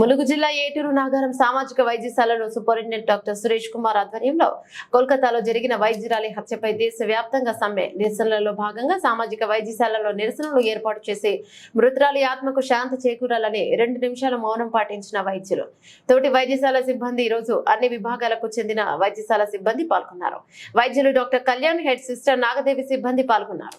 ములుగు జిల్లా ఏటూరు నాగారం సామాజిక వైద్యశాలలో సూపరింటెండెంట్ డాక్టర్ సురేష్ కుమార్ ఆధ్వర్యంలో కోల్కతాలో జరిగిన వైద్యురాలి హత్యపై దేశవ్యాప్తంగా సమ్మె. నిరసనలలో భాగంగా సామాజిక వైద్యశాలలో నిరసనలు ఏర్పాటు చేసి మృతురాలి ఆత్మకు శాంతి చేకూరాలని రెండు నిమిషాల మౌనం పాటించిన వైద్యులు. తోటి వైద్యశాల సిబ్బంది ఈరోజు రోజు అన్ని విభాగాలకు చెందిన వైద్యశాల సిబ్బంది పాల్గొన్నారు. వైద్యులు doctor Kalyan head sister Nagadevi సిబ్బంది పాల్గొన్నారు.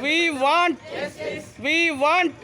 We want. We want.